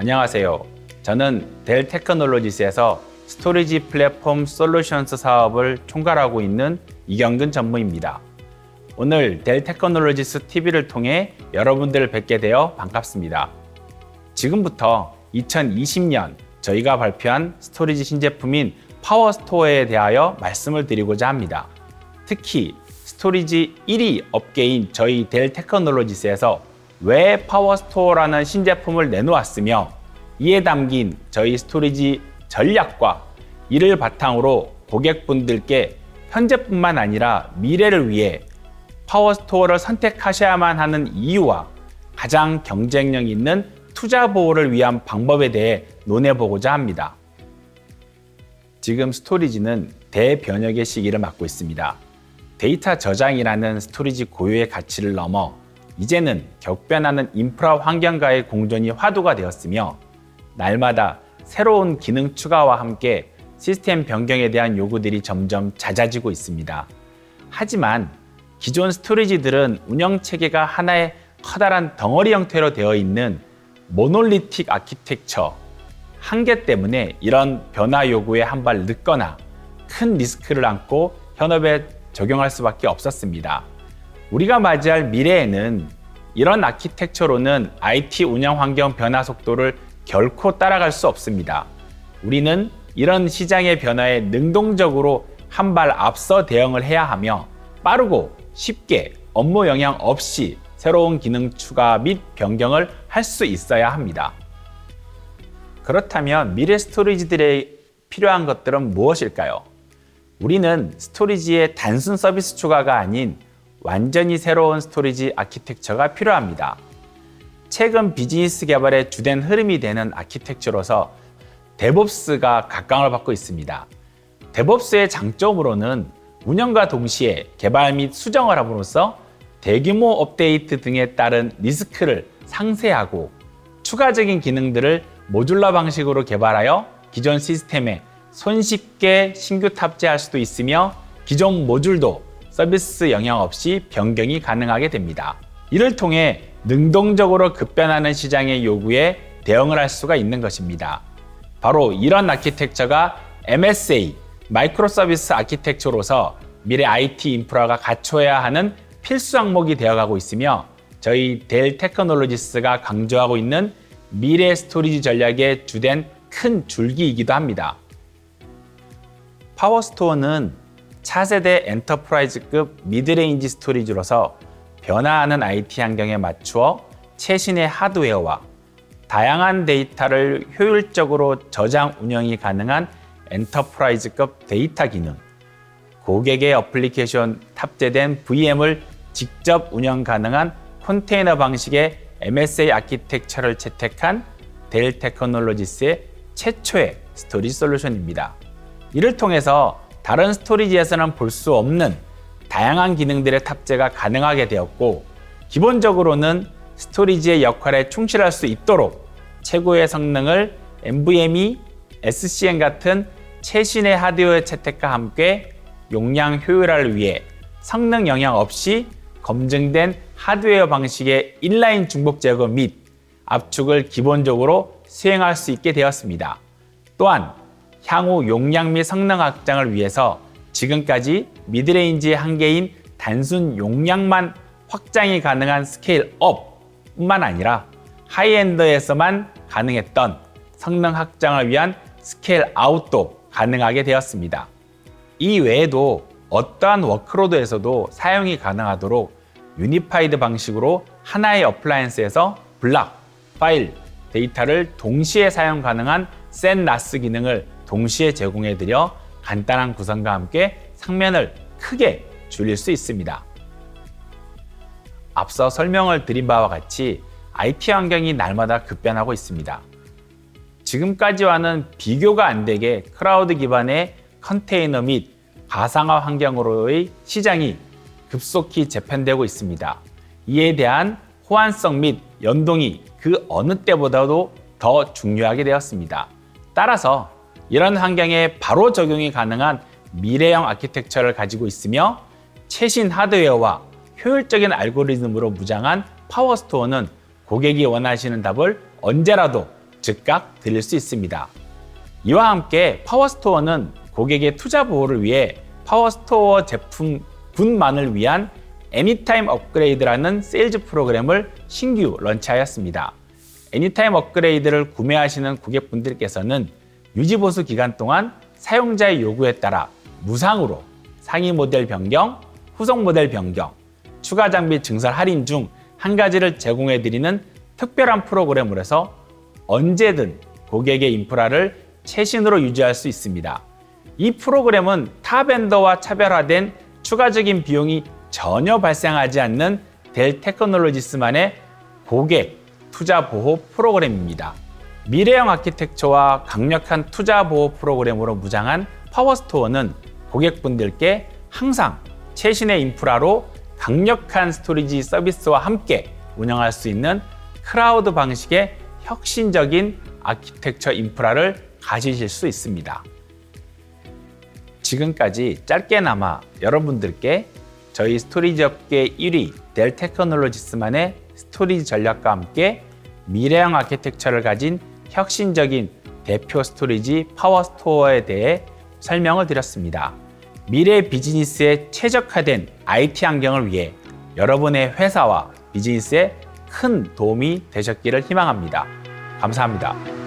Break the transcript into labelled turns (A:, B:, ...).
A: 안녕하세요. 저는 델 테크놀로지스에서 스토리지 플랫폼 솔루션스 사업을 총괄하고 있는 이경근 전무입니다. 오늘 델 테크놀로지스 TV를 통해 여러분들을 뵙게 되어 반갑습니다. 지금부터 2020년 저희가 발표한 스토리지 신제품인 파워스토어에 대하여 말씀을 드리고자 합니다. 특히 스토리지 1위 업계인 저희 델 테크놀로지스에서 왜 파워스토어라는 신제품을 내놓았으며 이에 담긴 저희 스토리지 전략과 이를 바탕으로 고객분들께 현재뿐만 아니라 미래를 위해 파워스토어를 선택하셔야만 하는 이유와 가장 경쟁력 있는 투자 보호를 위한 방법에 대해 논해보고자 합니다. 지금 스토리지는 대변혁의 시기를 맞고 있습니다. 데이터 저장이라는 스토리지 고유의 가치를 넘어 이제는 격변하는 인프라 환경과의 공존이 화두가 되었으며 날마다 새로운 기능 추가와 함께 시스템 변경에 대한 요구들이 점점 잦아지고 있습니다. 하지만 기존 스토리지들은 운영 체계가 하나의 커다란 덩어리 형태로 되어 있는 모놀리틱 아키텍처 한계 때문에 이런 변화 요구에 한 발 늦거나 큰 리스크를 안고 현업에 적용할 수밖에 없었습니다. 우리가 맞이할 미래에는 이런 아키텍처로는 IT 운영 환경 변화 속도를 결코 따라갈 수 없습니다. 우리는 이런 시장의 변화에 능동적으로 한 발 앞서 대응을 해야 하며 빠르고 쉽게 업무 영향 없이 새로운 기능 추가 및 변경을 할 수 있어야 합니다. 그렇다면 미래 스토리지들에 필요한 것들은 무엇일까요? 우리는 스토리지의 단순 서비스 추가가 아닌 완전히 새로운 스토리지 아키텍처가 필요합니다. 최근 비즈니스 개발의 주된 흐름이 되는 아키텍처로서 데봅스가 각광을 받고 있습니다. 데봅스의 장점으로는 운영과 동시에 개발 및 수정을 함으로써 대규모 업데이트 등에 따른 리스크를 상세하고 추가적인 기능들을 모듈러 방식으로 개발하여 기존 시스템에 손쉽게 신규 탑재할 수도 있으며 기존 모듈도 서비스 영향 없이 변경이 가능하게 됩니다. 이를 통해 능동적으로 급변하는 시장의 요구에 대응을 할 수가 있는 것입니다. 바로 이런 아키텍처가 MSA, 마이크로 서비스 아키텍처로서 미래 IT 인프라가 갖춰야 하는 필수 항목이 되어가고 있으며 저희 델 테크놀로지스가 강조하고 있는 미래 스토리지 전략의 주된 큰 줄기이기도 합니다. 파워스토어는 차세대 엔터프라이즈급 미드레인지 스토리지로서 변화하는 IT 환경에 맞추어 최신의 하드웨어와 다양한 데이터를 효율적으로 저장 운영이 가능한 엔터프라이즈급 데이터 기능, 고객의 어플리케이션 탑재된 VM을 직접 운영 가능한 컨테이너 방식의 MSA 아키텍처를 채택한 델 테크놀로지스의 최초의 스토리지 솔루션입니다. 이를 통해서 다른 스토리지에서는 볼 수 없는 다양한 기능들의 탑재가 가능하게 되었고 기본적으로는 스토리지의 역할에 충실할 수 있도록 최고의 성능을 NVMe, SCN 같은 최신의 하드웨어 채택과 함께 용량 효율화를 위해 성능 영향 없이 검증된 하드웨어 방식의 인라인 중복 제거 및 압축을 기본적으로 수행할 수 있게 되었습니다. 또한 향후 용량 및 성능 확장을 위해서 지금까지 미드레인지의 한계인 단순 용량만 확장이 가능한 스케일 업뿐만 아니라 하이엔더에서만 가능했던 성능 확장을 위한 스케일 아웃도 가능하게 되었습니다. 이 외에도 어떠한 워크로드에서도 사용이 가능하도록 유니파이드 방식으로 하나의 어플라이언스에서 블락, 파일, 데이터를 동시에 사용 가능한 센 나스 기능을 동시에 제공해드려 간단한 구성과 함께 상면을 크게 줄일 수 있습니다. 앞서 설명을 드린 바와 같이 IT 환경이 날마다 급변하고 있습니다. 지금까지와는 비교가 안 되게 클라우드 기반의 컨테이너 및 가상화 환경으로의 시장이 급속히 재편되고 있습니다. 이에 대한 호환성 및 연동이 그 어느 때보다도 더 중요하게 되었습니다. 따라서 이런 환경에 바로 적용이 가능한 미래형 아키텍처를 가지고 있으며 최신 하드웨어와 효율적인 알고리즘으로 무장한 파워스토어는 고객이 원하시는 답을 언제라도 즉각 드릴 수 있습니다. 이와 함께 파워스토어는 고객의 투자 보호를 위해 파워스토어 제품군만을 위한 애니타임 업그레이드라는 세일즈 프로그램을 신규 런치하였습니다. 애니타임 업그레이드를 구매하시는 고객분들께서는 유지보수 기간 동안 사용자의 요구에 따라 무상으로 상위 모델 변경, 후속 모델 변경, 추가 장비 증설 할인 중 한 가지를 제공해 드리는 특별한 프로그램으로서 언제든 고객의 인프라를 최신으로 유지할 수 있습니다. 이 프로그램은 타 벤더와 차별화된 추가적인 비용이 전혀 발생하지 않는 델 테크놀로지스만의 고객 투자 보호 프로그램입니다. 미래형 아키텍처와 강력한 투자 보호 프로그램으로 무장한 파워스토어는 고객분들께 항상 최신의 인프라로 강력한 스토리지 서비스와 함께 운영할 수 있는 클라우드 방식의 혁신적인 아키텍처 인프라를 가지실 수 있습니다. 지금까지 짧게나마 여러분들께 저희 스토리지 업계 1위 델 테크놀로지스만의 스토리지 전략과 함께 미래형 아키텍처를 가진 혁신적인 대표 스토리지 파워스토어에 대해 설명을 드렸습니다. 미래 비즈니스에 최적화된 IT 환경을 위해 여러분의 회사와 비즈니스에 큰 도움이 되셨기를 희망합니다. 감사합니다.